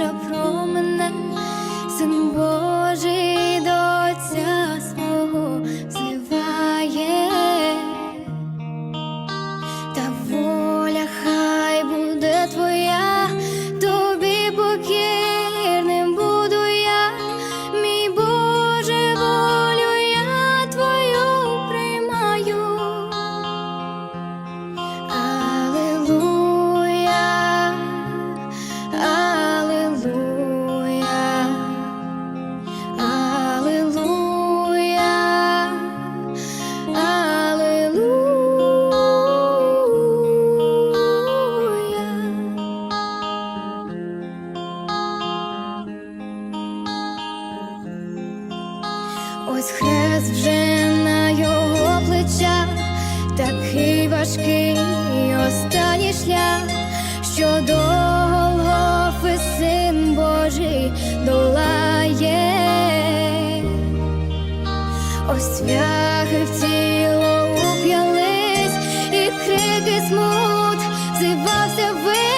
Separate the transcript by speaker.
Speaker 1: จะพร้อมันนั้นสังโบ Ось хрест вже на його плечах, такий важкий останній шлях, що до Голгофи син Божий долає, ось свяхи в тіло уп'ялись, і крики смут зивався весь.